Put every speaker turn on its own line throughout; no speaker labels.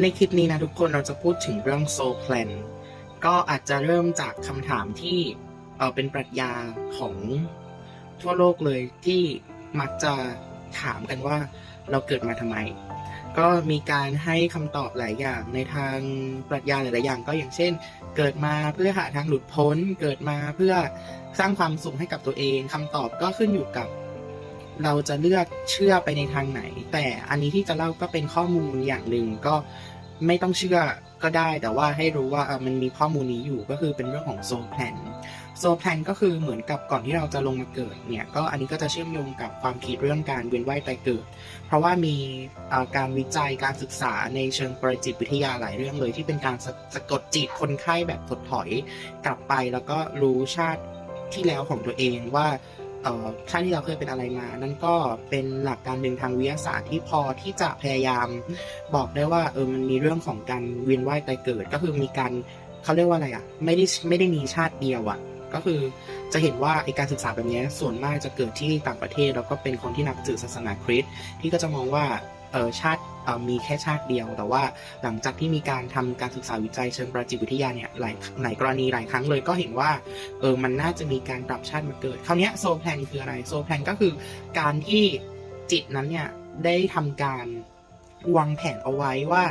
ในคลิปนี้นะทุกคนเราจะพูดถึงเรื่อง soul plan ก็อาจจะเริ่มจากคำถามที่เเป็นปรัชญาของทั่วโลกเลยที่มักจะถามกันว่าเราเกิดมาทำไม ก็มีการให้คำตอบหลายอย่างในทางปรัชญาหลาย ๆ อย่าง ก็อย่างเช่น เกิดมาเพื่อหาทางหลุดพ้น เกิดมาเพื่อสร้างความสุขให้กับตัวเองคำตอบก็ขึ้นอยู่กับ เราจะเลือกเชื่อไปในทางไหน แต่อันนี้ที่จะเล่าก็เป็นข้อมูลอย่างหนึ่งก็ไม่ต้องเชื่อก็ได้ แต่ว่าให้รู้ว่ามันมีข้อมูลนี้อยู่ก็คือเป็นเรื่องของโซแพลนโซแพลนก็คือเหมือนกับก่อนที่เราจะลงมาเกิดเนี่ยก็อันนี้ก็จะเชื่อมโยงกับความคิดเรื่องการเวียนว่ายตายเกิด เพราะว่ามีการวิจัยการศึกษาในเชิงประจิตวิทยาหลายเรื่องเลย ที่เป็นการสะสะกดจิตคนไข้แบบถดถอยกลับไปแล้วก็รู้ชาติที่แล้วของตัวเองว่า เอ่อชาติที่เราเคยเป็นอะไรมา นั่นก็เป็นหลักการหนึ่งทางวิทยาศาสตร์ที่พอที่จะพยายามบอกได้ว่าเออมันมีเรื่องของการเวียนว่ายตายเกิด ก็คือมีการเขาเรียกว่าอะไรอะไม่ได้ไม่ได้มีชาติเดียวอะ ก็คือจะเห็นว่าไอการศึกษาแบบนี้ส่วนมากจะเกิดที่ต่างประเทศแล้วก็เป็นคนที่นับถือศาสนาคริสต์ที่ก็จะมองว่า เออชาติเออมีแค่ชาติเดียว แต่ว่าหลังจากที่มีการทำการศึกษาวิจัยเชิงประจิตวิทยาเนี่ยหลายหลายกรณีหลายครั้งเลยก็เห็นว่าเออมันน่าจะมีการปรับชาติมาเกิดคราวนี้โซแพลนคืออะไรโซแพลนก็คือการที่จิตนั้นเนี่ยได้ทำการวางแผนเอาไว้ว่า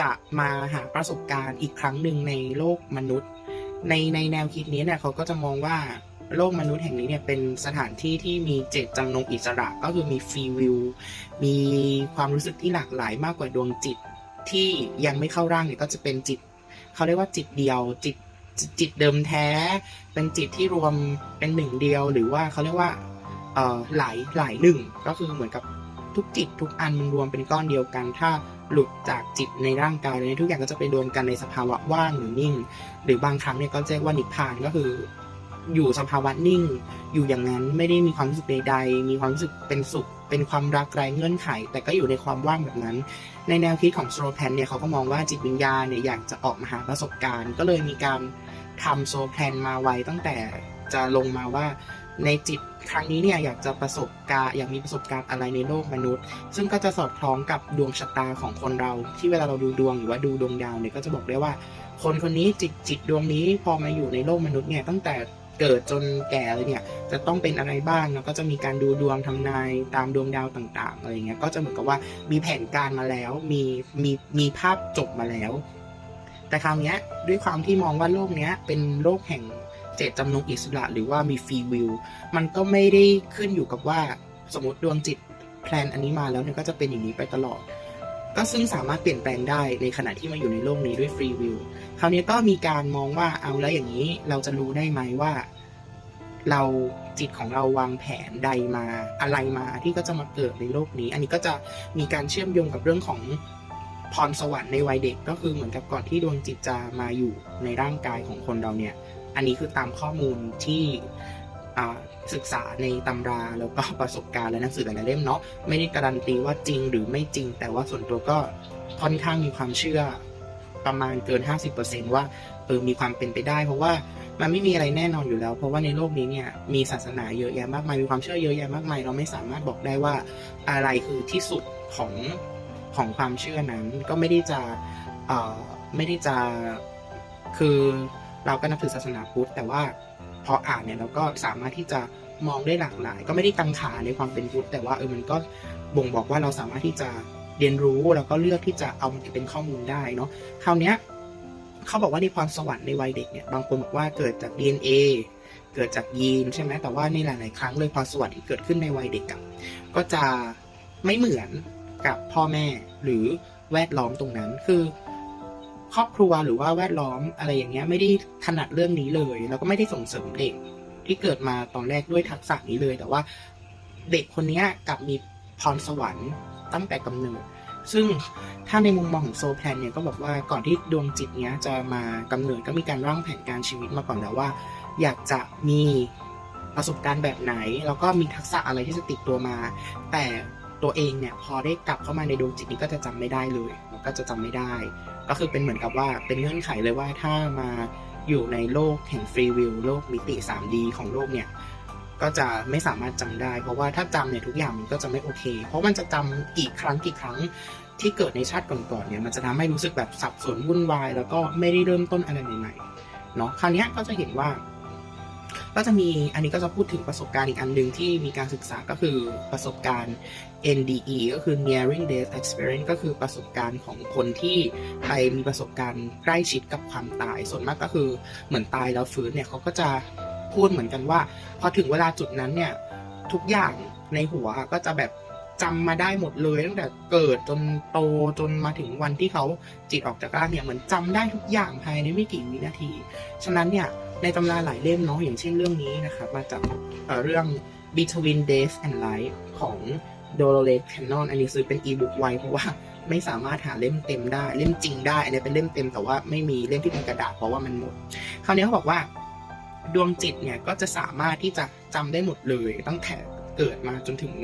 จะมาหาประสบการณ์อีกครั้งหนึ่งในโลกมนุษย์ ในในแนวคิดนี้เนี่ยเขาก็จะมองว่า โลกมนุษย์แห่งนี้เนี่ยเป็นสถานที่ที่มีเจตจำนงอิสระ ก็คือมีฟรีวิว มีความรู้สึกที่หลากหลายมากกว่าดวงจิตที่ยังไม่เข้าร่างเนี่ยก็จะเป็นจิตเขาเรียกว่าจิตเดียวจิตจิตเดิมแท้ เป็นจิตที่รวมเป็นหนึ่งเดียว หรือว่าเขาเรียกว่าเอ่อหลายหลายหนึ่งก็คือเหมือนกับทุกจิตทุกอันมันรวมเป็นก้อนเดียวกัน ถ้าหลุดจากจิตในร่างกายเลยทุกอย่างก็จะไปรวมกันในสภาวะว่างหรือนิ่ง หรือบางครั้งเนี่ยก็จะเรียกว่านิพพานก็คือ อยู่สภาวะนิ่ง อยู่อย่างนั้นไม่ได้มีความรู้สึกใดๆ มีความรู้สึกเป็นสุข เป็นความรักไร้เงื่อนไข แต่ก็อยู่ในความว่างแบบนั้น ในแนวคิดของโซโลแพนเนี่ยเขาก็มองว่าจิตวิญญาณเนี่ยอยากจะออกมาหาประสบการณ์ ก็เลยมีการทำโซโลแพนมาไว้ตั้งแต่จะลงมาว่าในจิตครั้งนี้เนี่ยอยากจะประสบการณ์อยากมีประสบการณ์อะไรในโลกมนุษย์ ซึ่งก็จะสอดคล้องกับดวงชะตาของคนเรา ที่เวลาเราดูดวงหรือว่าดูดวงดาวเนี่ยก็จะบอกได้ว่า คนคนนี้จิตจิตดวงนี้พอมาอยู่ในโลกมนุษย์เนี่ยตั้งแต่ เกิดจนแก่เลยเนี่ยจะต้องเป็นอะไรบ้างแล้วก็จะมีการดูดวงทำนายตามดวงดาวต่างๆอะไรเงี้ยก็จะเหมือนกับว่ามีแผนการมาแล้ว มีมีมีภาพจบมาแล้ว แต่คราวเนี้ยด้วยความที่มองว่าโลกเนี้ยเป็นโลกแห่งเจตจำนงอิสระหรือว่ามีฟรีวิวมันก็ไม่ได้ขึ้นอยู่กับว่าสมมติดวงจิตแพลนอันนี้มาแล้วเนี่ยก็จะเป็นอย่างนี้ไปตลอด ก็ซึ่งสามารถเปลี่ยนแปลงได้ในขณะที่มาอยู่ในโลกนี้ด้วยฟรีวิวคราวนี้ก็มีการมองว่าเอาแล้วอย่างนี้เราจะรู้ได้ไหมว่า เราจิตของเราวางแผนใดมาอะไรมาที่ก็จะมาเกิดในโลกนี้ อันนี้ก็จะมีการเชื่อมโยงกับเรื่องของพรสวรรค์ในวัยเด็กก็คือเหมือนกับก่อนที่ดวงจิตจะมาอยู่ในร่างกายของคนเราเนี่ย อันนี้คือตามข้อมูลที่ ศึกษาในตำราแล้วก็ประสบการณ์และหนังสือหลายเล่มเนาะไม่ได้การันตีว่าจริงหรือไม่จริง แต่ว่าส่วนตัวก็ค่อนข้างมีความเชื่อประมาณเกิน 50%ว่าเออมีความเป็นไปได้ เพราะว่ามันไม่มีอะไรแน่นอนอยู่แล้ว เพราะว่าในโลกนี้เนี่ยมีศาสนาเยอะแยะมากมายมีความเชื่อเยอะแยะมากมายเราไม่สามารถบอกได้ว่าอะไรคือที่สุดของของความเชื่อนั้นก็ไม่ได้จะเอ่อไม่ได้จะคือเราก็นับถือศาสนาพุทธแต่ว่า พออ่านเนี่ยเราก็สามารถที่จะมองได้หลากหลาย ก็ไม่ได้กังขาในความเป็นพุทธแต่ว่าเออมันก็บ่งบอกว่าเราสามารถที่จะเรียนรู้แล้วก็เลือกที่จะเอามันเป็นข้อมูลได้เนาะคราวเนี้ยเขาบอกว่าในพรสวรรค์ในวัยเด็กเนี่ยบางคนบอกว่าเกิดจาก DNA เกิดจากยีนใช่ไหมแต่ว่าในหลาย ๆ ครั้งเลยพรสวรรค์ที่เกิดขึ้นในวัยเด็กอะก็จะไม่เหมือนกับพ่อแม่หรือแวดล้อมตรงนั้น คือ ครอบครัวหรือว่าแวดล้อมอะไรอย่างเงี้ยไม่ได้ถนัดเรื่องนี้เลย แล้วก็ไม่ได้ส่งเสริมเด็กที่เกิดมาตอนแรกด้วยทักษะนี้เลย แต่ว่าเด็กคนนี้กลับมีพรสวรรค์ตั้งแต่กำเนิด ซึ่งถ้าในมุมมองของโซแพลนเนี่ยก็บอกว่าก่อนที่ดวงจิตเนี้ยจะมากำเนิดก็มีการร่างแผนการชีวิตมาก่อนแล้วว่า อยากจะมีประสบการณ์แบบไหน แล้วก็มีทักษะอะไรที่จะติดตัวมา แต่ตัวเองเนี่ยพอได้กลับเข้ามาในดวงจิตนี้ก็จะจำไม่ได้เลย ก็จะจำไม่ได้ ก็คือเป็นเหมือนกับว่าเป็นเงื่อนไขเลยว่าถ้ามาอยู่ในโลกแห่งฟรีวิวโลกมิติ 3D ของโลกเนี่ยก็จะไม่สามารถจำได้ เพราะว่าถ้าจำเนี่ยทุกอย่างมันก็จะไม่โอเค เพราะมันจะจำกี่ครั้งกี่ครั้งที่เกิดในชาติก่อนๆเนี่ยมันจะทำให้รู้สึกแบบสับสนวุ่นวาย แล้วก็ไม่ได้เริ่มต้นอะไรใหม่ๆเนาะคราวนี้ก็จะเห็นว่า ก็จะมีอันนี้ก็จะพูดถึงประสบการณ์อีกอันหนึ่งที่มีการศึกษาก็คือประสบการณ์ NDE ก็คือ nearing death experience ก็คือประสบการณ์ของคนที่ไปมีประสบการณ์ใกล้ชิดกับความตาย ส่วนมากก็คือเหมือนตายแล้วฟื้นเนี่ยเขาก็จะพูดเหมือนกันว่า พอถึงเวลาจุดนั้นเนี่ยทุกอย่างในหัวก็จะแบบจำมาได้หมดเลยตั้งแต่เกิดจนโตจนมาถึงวันที่เขาจิตออกจากร่างเนี่ยเหมือนจำได้ทุกอย่างภายในไม่กี่วินาที ฉะนั้นเนี่ย ในตำราหลายเล่มเนาะอย่างเช่นเรื่องนี้นะครับมาจากเรื่อง Between Death and Life ของ Dolores Cannon อันนี้ซื้อเป็นอีบุ๊กไว้เพราะว่าไม่สามารถหาเล่มเต็มได้ เล่มจริงได้ อันนี้เป็นเล่มเต็มแต่ว่าไม่มีเล่มที่เป็นกระดาษเพราะว่ามันหมด คราวนี้เขาบอกว่าดวงจิตเนี่ยก็จะสามารถที่จะจำได้หมดเลยตั้งแต่ เกิดมาจนถึง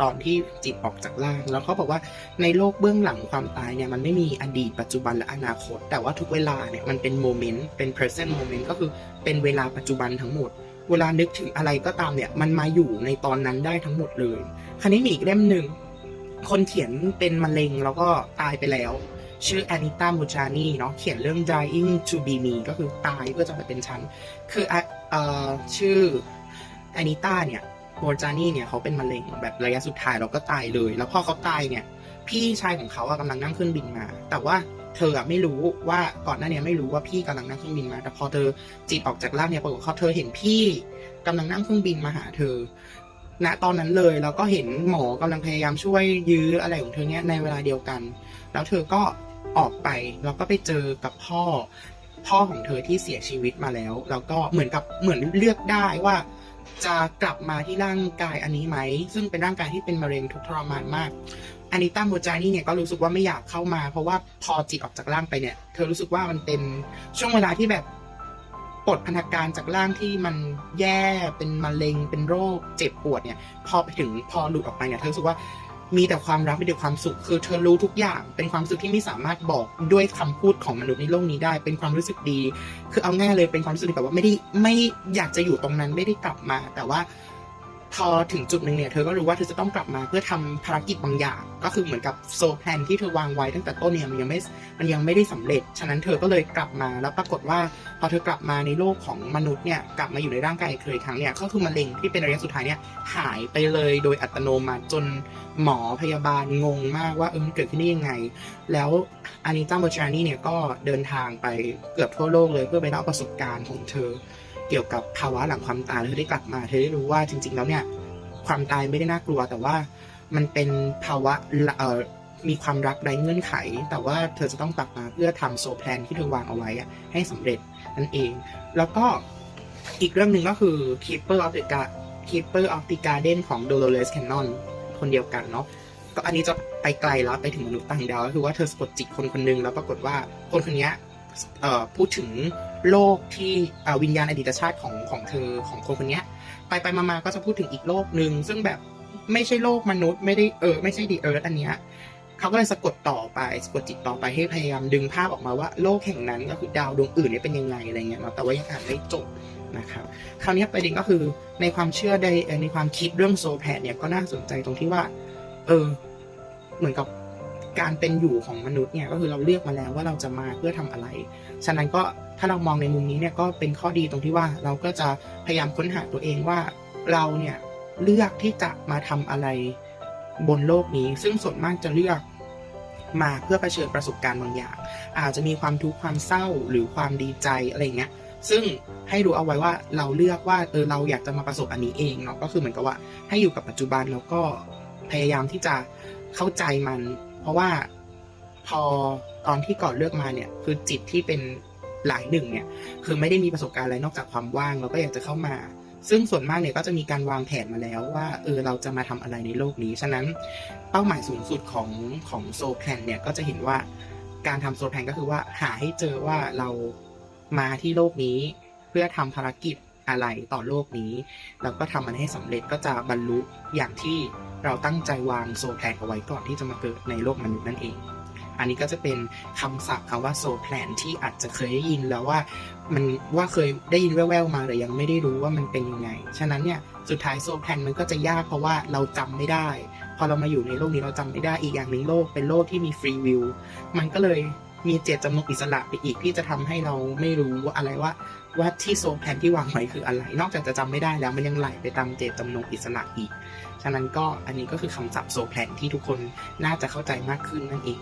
ตอนที่จิตออกจากร่าง แล้วเขาบอกว่าในโลกเบื้องหลังความตายเนี่ยมันไม่มีอดีตปัจจุบันและอนาคต แต่ว่าทุกเวลาเนี่ยมันเป็นโมเมนต์เป็น present moment ก็คือเป็นเวลาปัจจุบันทั้งหมด เวลานึกถึงอะไรก็ตามเนี่ยมันมาอยู่ในตอนนั้นได้ทั้งหมดเลยคราวนี้มีอีกเล่มหนึ่งคนเขียนเป็นมะเร็งแล้วก็ตายไปแล้ว ชื่อแอนิต้ามูจานีเนาะเขียนเรื่อง dying to be me ก็คือตายเพื่อจะมาเป็นฉัน คืออะเอ่อชื่อแอนิต้าเนี่ย โมจานี่เนี่ยเขาเป็นมะเร็งแบบระยะสุดท้ายแล้วก็ตายเลย แล้วพอเขาตายเนี่ย พี่ชายของเขาอะกำลังนั่งเครื่องบินมา แต่ว่าเธออะไม่รู้ว่าก่อนหน้านี้ไม่รู้ว่าพี่กำลังนั่งเครื่องบินมา แต่พอเธอจิตออกจากร่างเนี่ยปรากฏเขาเธอเห็นพี่กำลังนั่งเครื่องบินมาหาเธอ ณตอนนั้นเลยแล้วก็เห็นหมอกำลังพยายามช่วยยื้ออะไรของเธอเนี่ยในเวลาเดียวกัน แล้วเธอก็ออกไปแล้วก็ไปเจอกับพ่อพ่อของเธอที่เสียชีวิตมาแล้ว แล้วก็เหมือนกับเหมือนเลือกได้ว่า จะกลับมาที่ร่างกายอันนี้ไหม ซึ่งเป็นร่างกายที่เป็นมะเร็งทุกทรมานมากอันิต้าโมจานี่เนี่ยก็รู้สึกว่าไม่อยากเข้ามา เพราะว่าพอจิตออกจากร่างไปเนี่ย เธอรู้สึกว่ามันเป็นช่วงเวลาที่แบบปลดพนักการจากร่างที่มันแย่เป็นมะเร็งเป็นโรคเจ็บปวดเนี่ย พอไปถึงพอหลุดออกไปเนี่ยเธอรู้สึกว่า มีแต่ความรักมีแต่ความสุขคือเธอรู้ทุกอย่าง เป็นความสุขที่ไม่สามารถบอกด้วยคำพูดของมนุษย์ในโลกนี้ได้ เป็นความรู้สึกดี คือเอาง่ายเลยเป็นความรู้สึกแบบว่าไม่ได้ไม่อยากจะอยู่ตรงนั้นไม่ได้กลับมา แต่ว่า พอถึงจุดหนึ่งเนี่ยเธอก็รู้ว่าเธอจะต้องกลับมาเพื่อทำภารกิจบางอย่าง ก็คือเหมือนกับโซแพนที่เธอวางไว้ตั้งแต่ต้นเนี่ยมันยังไม่มันยังไม่ได้สำเร็จ ฉะนั้นเธอก็เลยกลับมาแล้วปรากฏว่า พอเธอกลับมาในโลกของมนุษย์เนี่ยกลับมาอยู่ในร่างกายอีกเคยครั้งเนี่ยก็คือมะเร็งที่เป็นระยะสุดท้ายเนี่ยหายไปเลยโดยอัตโนมัติจนหมอพยาบาลงงมากว่าเออมันเกิดขึ้นได้ยังไง แล้วอานิต้าโบชานี่เนี่ยก็เดินทางไปเกือบทั่วโลกเลยเพื่อไปเล่าประสบการณ์ของเธอ เกี่ยวกับภาวะหลังความตายเธอได้กลับมาเธอได้รู้ว่าจริง ๆ แล้วเนี่ยความตายไม่ได้น่ากลัว แต่ว่ามันเป็นภาวะเอ่อมีความรักไร้เงื่อนไข แต่ว่าเธอจะต้องกลับมาเพื่อทำโซแพลนที่เธอวางเอาไว้อะให้สำเร็จนั่นเอง แล้วก็อีกเรื่องหนึ่งก็คือ Keeper of the Ga- Keeper of the Garden ของ Dolores Cannon คนเดียวกันเนาะก็อันนี้จะไปไกลแล้วไปถึงมนุษย์ต่างดาวก็คือว่าเธอสะกดจิตคนคนหนึงแล้วปรากฏว่าคนคนนี้พูดถึง โลกที่วิญญาณอดีตชาติของของเธอของคนคนนี้ไปไปมามาก็จะพูดถึงอีกโลกหนึ่งซึ่งแบบไม่ใช่โลกมนุษย์ไม่ได้เออไม่ใช่ดีเอิร์ธอันเนี้ยเขาก็เลยสะกดต่อไปสะกดจิตต่อไปให้พยายามดึงภาพออกมาว่าโลกแห่งนั้นก็คือดาวดวงอื่นเนี่ยเป็นยังไงอะไรเงี้ยเนาะแต่ว่ายังอ่านไม่จบนะครับคราวนี้ประเด็นก็คือในความเชื่อในในความคิดเรื่องโซแพดเนี่ยก็น่าสนใจตรงที่ว่า เออ เหมือนกับ การเป็นอยู่ของมนุษย์เนี่ยก็คือเราเลือกมาแล้วว่าเราจะมาเพื่อทำอะไร ฉะนั้นก็ถ้าเรามองในมุมนี้เนี่ยก็เป็นข้อดีตรงที่ว่าเราก็จะพยายามค้นหาตัวเองว่าเราเนี่ยเลือกที่จะมาทำอะไรบนโลกนี้ ซึ่งส่วนมากจะเลือกมาเพื่อเผชิญประสบการณ์บางอย่าง อาจจะมีความทุกข์ความเศร้าหรือความดีใจอะไรเงี้ยซึ่งให้รู้เอาไว้ว่าเราเลือกว่าเออเราอยากจะมาประสบอันนี้เองเนาะก็คือเหมือนกับว่าให้อยู่กับปัจจุบันแล้วก็พยายามที่จะเข้าใจมัน เพราะว่าพอตอนที่ก่อนเลือกมาเนี่ย คือจิตที่เป็นหลายหนึ่งเนี่ย คือไม่ได้มีประสบการณ์อะไรนอกจากความว่างเราก็อยากจะเข้ามา ซึ่งส่วนมากเนี่ยก็จะมีการวางแผนมาแล้วว่าเออเราจะมาทำอะไรในโลกนี้ ฉะนั้นเป้าหมายสูงสุดของของโซแพลนเนี่ยก็จะเห็นว่าการทำโซแพนก็คือว่าหาให้เจอว่าเรามาที่โลกนี้ เพื่อทำภารกิจอะไรต่อโลกนี้ แล้วก็ทำมันให้สำเร็จก็จะบรรลุอย่างที่ เราตั้งใจวางโซแพลนเอาไว้ก่อนที่จะมาเกิดในโลกมนุษย์นั่นเอง อันนี้ก็จะเป็นคำศัพท์คำว่า soul plan ที่อาจจะเคยได้ยินแล้วว่ามันว่าเคยได้ยินแว่วๆมาแต่ยังไม่ได้รู้ว่ามันเป็นยังไง ฉะนั้นเนี่ยสุดท้าย soul plan มันก็จะยากเพราะว่าเราจำไม่ได้ พอเรามาอยู่ในโลกนี้เราจำไม่ได้อีกอย่างหนึ่งโลกเป็นโลกที่มี free will มันก็เลย มีเจตจำนงอิสระไปอีกที่จะทำให้เราไม่รู้ว่าอะไรว่า ว่าที่โซลแพลนที่วางไว้คืออะไร นอกจากจะจำไม่ได้แล้วมันยังไหลไปตามเจตจำนงอิสระอีก ฉะนั้นก็อันนี้ก็คือคำศัพท์โซแพลนที่ทุกคนน่าจะเข้าใจมากขึ้นนั่นเอง